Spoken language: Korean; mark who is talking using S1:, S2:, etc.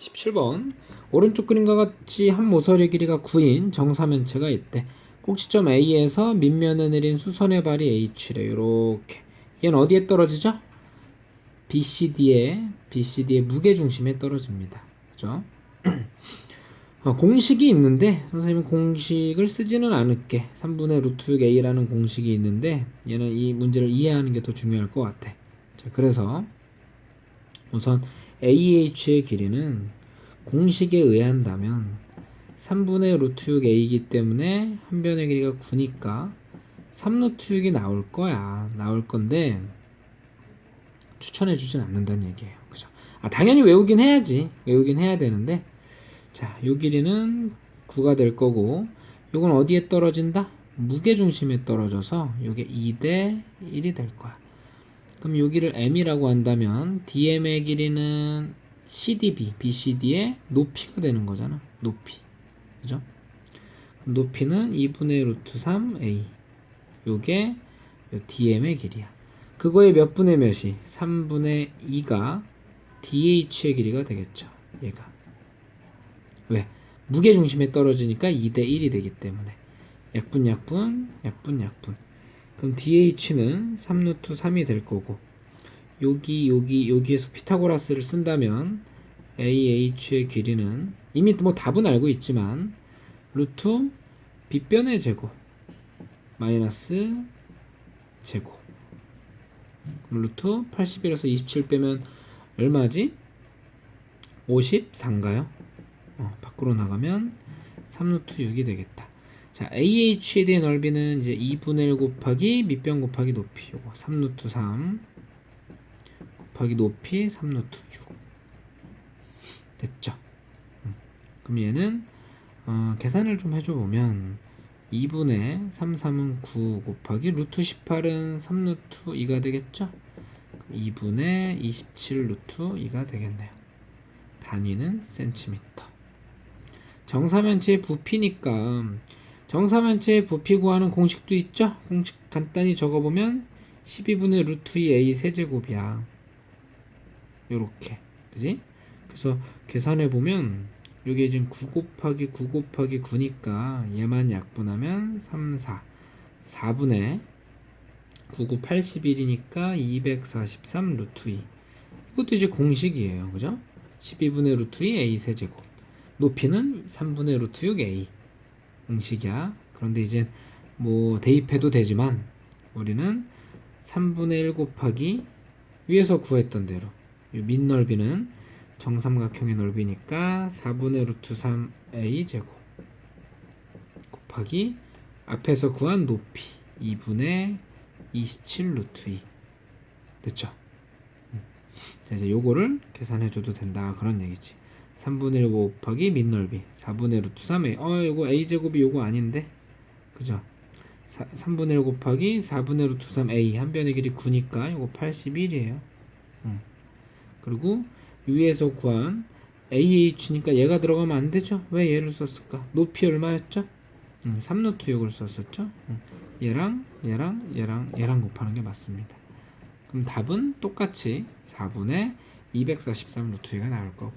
S1: 17번 오른쪽 그림과 같이 한 모서리 길이가 9인 정사면체가 있대. 꼭지점 A에서 밑면에 내린 수선의 발이 H래. 요렇게. 얘는 어디에 떨어지죠? BCD에 BCD의 무게 중심에 떨어집니다. 그죠? 어, 공식이 있는데 선생님은 공식을 쓰지는 않을게. 3분의 루트 6 A라는 공식이 있는데 얘는 이 문제를 이해하는 게 더 중요할 것 같아. 자, 그래서 우선 AH의 길이는 공식에 의한다면 3분의 루트 6 A이기 때문에 한 변의 길이가 9니까 3루트 6이 나올 거야. 나올 건데 추천해 주진 않는다는 얘기예요. 그죠? 아, 당연히 외우긴 해야지. 외우긴 해야 되는데 자, 요 길이는 9가 될 거고 요건 어디에 떨어진다? 무게 중심에 떨어져서 요게 2대 1이 될 거야. 그럼 여기를 m이라고 한다면 dm의 길이는 cdb, bcd의 높이가 되는 거잖아. 높이. 그죠? 높이는 2분의 루트 3a. 요게 요 dm의 길이야. 그거의 몇 분의 몇이? 3분의 2가 dh의 길이가 되겠죠. 얘가. 왜? 무게 중심에 떨어지니까 2대 1이 되기 때문에. 약분 약분 약분 약분. 그럼 dh는 3루트 3이 될 거고 여기 여기 여기에서 피타고라스를 쓴다면 ah의 길이는 이미 뭐 답은 알고 있지만 루트 빗변의 제곱 마이너스 제곱 그럼 루트 81에서 27 빼면 얼마지? 54인가요? 어, 밖으로 나가면 3루트 6이 되겠다. 자, AH에 대한 넓이는 이제 2분의 1 곱하기 밑변 곱하기 높이 요거 3루트 3 곱하기 높이 3루트 6 됐죠? 음. 그럼 얘는 어, 계산을 좀 해줘 보면 2분의 3, 3은 9 곱하기 루트 18은 3루트 2가 되겠죠? 2분의 27 루트 2가 되겠네요. 단위는 센티미터. 정사면체의 부피니까 정사면체의 부피 구하는 공식도 있죠? 공식 간단히 적어보면 12분의 루트 2a 세제곱이야. 요렇게. 그지? 그래서 계산해보면 요게 지금 9 곱하기 9 곱하기 9니까 얘만 약분하면 3, 4. 4분의 9, 9, 81이니까 243 루트 2. 이것도 이제 공식이에요. 그죠? 12분의 루트 2 a 세제곱. 높이는 3분의 루트 6 a. 공식이야. 그런데 이제 뭐 대입해도 되지만 우리는 3분의 1 곱하기 위에서 구했던 대로 이 밑넓이는 정삼각형의 넓이니까 4분의 루트 3a 제곱 곱하기 앞에서 구한 높이 2분의 27 루트 2 됐죠? 음. 자, 이제 요거를 계산해줘도 된다 그런 얘기지 3분의 1 곱하기 밑넓이. 4분의 루트 3a 어 이거 a제곱이 요거 아닌데? 그죠? 사, 3분의 1 곱하기 4분의 루트 3a 한 변의 길이 9니까 요거 81이에요. 음. 그리고 위에서 구한 ah니까 얘가 들어가면 안 되죠? 왜 얘를 썼을까? 높이 얼마였죠? 음, 3루트 6을 썼었죠? 음. 얘랑 얘랑 얘랑 얘랑 곱하는 게 맞습니다. 그럼 답은 똑같이 4분의 243 루트 2가 나올 거고